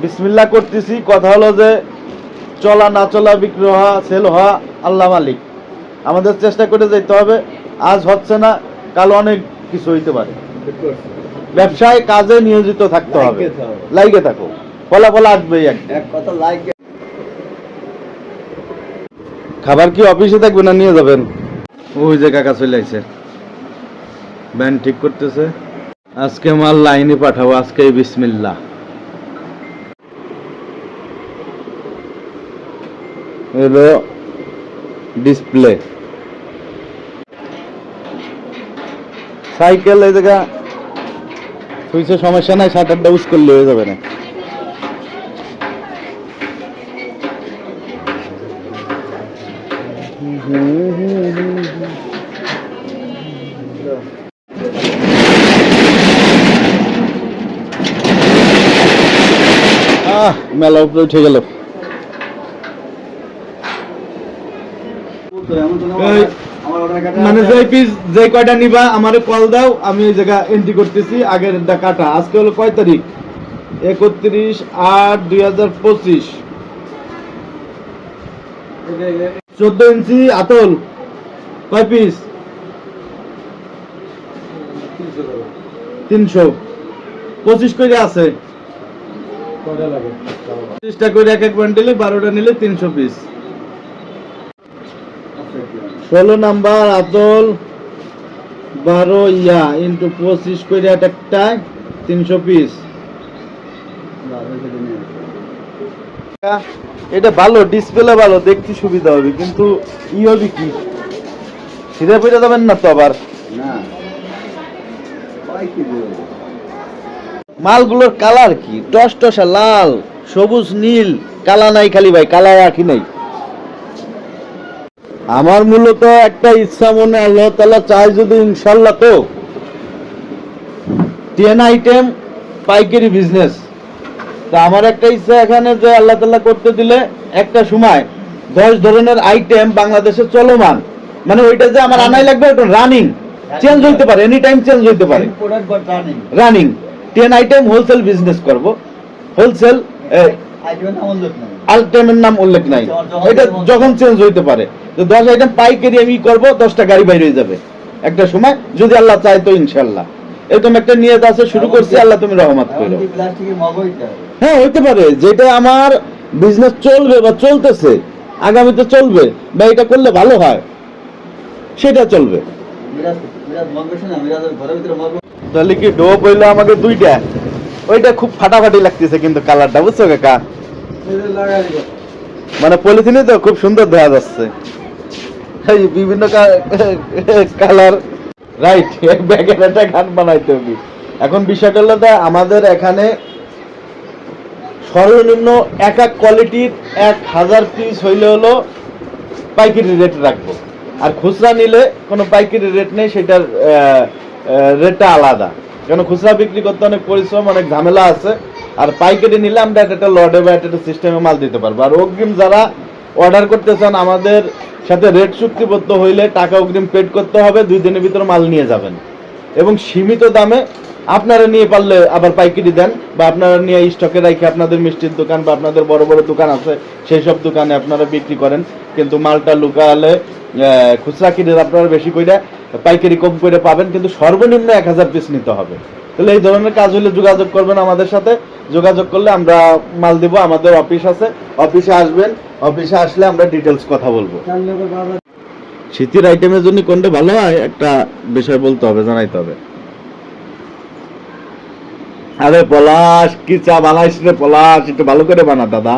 বিসমিল্লাহ করতেছি কথা হলো যে চলা না চলা বিক্রি হওয়া সেল হওয়া আল্লাহ মালিক। আমাদের চেষ্টা করে যেতে হবে আজ হচ্ছে না কাল অনেক কিছু হইতে পারে। ব্যবসায় কাজে নিয়োজিত থাকতে হবে। লাইগে থাকো। ফলাফল আসবেই এক কথা লাইক খাবার কি অফিসে থাকবে না নিয়ে যাবেন? ওই যে কাকা চলে আইছে। ব্যান ঠিক করতেছে। আজকে মাল লাইনে পাঠাবো আজকে বিসমিল্লাহ। হলো ডিসপ্লে সাইকেল এই জায়গা, সুইচের সমস্যা নাই শাটারটা উস করলে হয়ে যাবে না। মেলা উপরে উঠে গেল। মানে যে পিস যে কয়টা নিবা আমারে কল দাও আমি এই জায়গা এন্ট্রি করতেছি আগের কাটা। আজকে হলো কয় তারিখ? একত্রিশ আট দুই হাজার পঁচিশ। চোদ্দ ইঞ্চি আতল। কয় পিস তিনশো পঁচিশ করে আছে। পঁচিশটা করে এক এক বান্ডেলে বারোটা নিলে তিনশো পিস ষোলো নাম্বার আতল বারো ইয়া ইন্টু পঁচিশ করে এক একটায় তিনশো পিস এটা ভালো ডিসপ্লে ভালো দেখতে সুবিধা হবে কিন্তু ই হবে কি? সিধে পড়ে যাবেন না তো আবার? না। মালগুলোর কালার কি? টস টসা লাল সবুজ নীল কালা নাই খালি ভাই কালা রাখি নাই? আমার মূলত একটা ইচ্ছা মনে আল্লাহ তালা চাই যদি ইনশাল্লাহ তো। টেন আইটেম পাইকারি বিজনেস তা আমার একটা ইচ্ছা এখানে যে আল্লাহ তাল্লাহ করতে দিলে একটা সময় দশ ধরনের আইটেম বাংলাদেশে চলমান। মানে ওইটা যে আমার আনাই লাগবে ওটা রানিং চেঞ্জ হইতে পারে এনি টাইম চেঞ্জ হইতে পারে। Running ten item wholesale business করব। হোলসেল আইটেমের নাম উল্লেখ নাই। এটা যখন চেঞ্জ হইতে পারে। তো দশ আইটেম পাইকারি আমি করব দশটা গাড়ি বাইরে হয়ে যাবে। একটা সময় যদি আল্লাহ চায় তো ইনশাল্লাহ এরকম একটা নিয়ত আছে শুরু করছি আল্লাহ তুমি রহমত করো। হ্যাঁ হইতে পারে যেটা আমার বিজনেস চলবে বা চলতেছে আগামীতে চলবে বা এটা করলে ভালো হয় সেটা চলবে। তাহলে কি ডো পইলো আমাকে দুইটা? ওইটা খুব ফাটাফাটি লাগতেছে কিন্তু কালারটা বুঝছ কাকা? মানে পলিথিনে তো খুব সুন্দর দেখা যাচ্ছে। বিভিন্ন কালার। রাইট ব্যাগের একটা গান বানাইতে হবে। এখন বিষয়টা হলো আমাদের এখানে সর্বনিম্ন এক এক কোয়ালিটির এক হাজার পিস হইলে হলো পাইকারি রেট রাখব। আর খুচরা নিলে কোনো পাইকারি রেট নেই, সেটার রেটটা আলাদা। কেন খুচরা বিক্রি করতে অনেক পরিশ্রম, অনেক ঝামেলা আছে। আর পাইকারি নিলে আমরা একটা লডে বা একটা সিস্টেমে মাল দিতে পারব। আর অগ্রিম যারা অর্ডার করতে চান, আমাদের সাথে রেট চুক্তিবদ্ধ হইলে টাকা অগ্রিম পেড করতে হবে, দুই দিনের ভিতরে মাল নিয়ে যাবেন। এবং সীমিত দামে আপনারা নিয়ে পারলে আবার পাইকারি দেন, বা আপনারা নিয়ে স্টকে রাখে আপনাদের মিষ্টির দোকান বা আপনাদের বড় বড় দোকান আছে, সেই সব দোকানে আপনারা বিক্রি করেন। কিন্তু মালটা লুকালে খুচরা কিনে আপনারা বেশি করে পাইকারি কম করে পাবেন, কিন্তু সর্বনিম্ন এক হাজার পিস নিতে হবে। তাহলে এই ধরনের কাজ হলে যোগাযোগ করবেন আমাদের সাথে। যোগাযোগ করলে আমরা মাল দিব, আমাদের অফিস আছে, অফিসে আসবেন অফিসে আসলে আমরা ডিটেলস কথা বলব। শীতের আইটেমের জন্য কোনটা ভালো হয়? একটা বিষয় বলতে হবে জানাইতে হবে। আরে পলাশ কি চা বানাইস রে পলাশ? একটু ভালো করে বানা দাদা।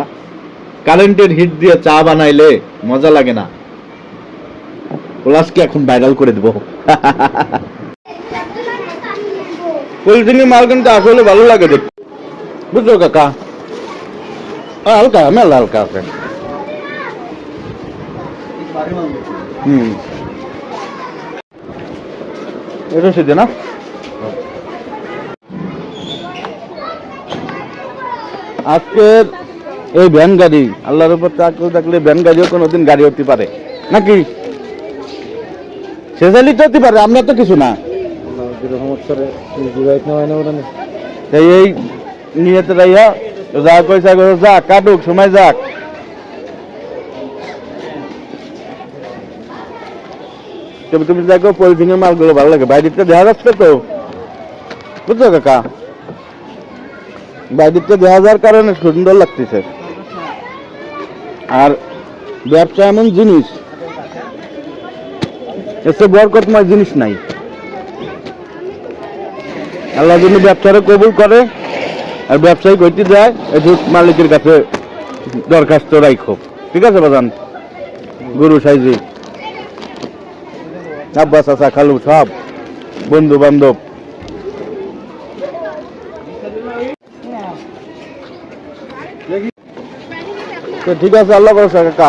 কারেন্টের হিট দিয়ে চা বানাইলে মজা লাগে না। পলাশকে এখন ভাইরাল করে দেবো। পলিথিনের মাল কিন্তু আসলে ভালো লাগে দেখতে। বুঝলো কাকা? হালকা মেলা হালকা আছে। এটা না? আজকের এই ভ্যান গাড়ি, আল্লাহর উপর চাকরি থাকলে ভ্যান গাড়িও কোনোদিন গাড়ি হতে পারে। নাকি? সেজালি তো হতে পারে, আমরা তো কিছু না। এই রাইয়া যা কইসা যাক কাটুক, সময় যাক। তবে তুমি দেখো পলিথিনের মালগুলো ভালো লাগে। বাইরেটা দেখা যাচ্ছে তো। বুঝছ কাকা? বাইরেটা দেখা যাওয়ার কারণে সুন্দর লাগতেছে। আর ব্যবসা এমন জিনিস, এসে বরকতময় জিনিস নাই। আল্লাহ যদি ব্যবসারে কবুল করে, আর ব্যবসায়ী করতে যায় একটু মালিকের কাছে দরখাস্ত রাখো ঠিক আছে বাজান? গুরু সাইজি। আব্বা চাচা খালু সব বন্ধু বান্ধব ঠিক আছে আল্লাহ কাকা।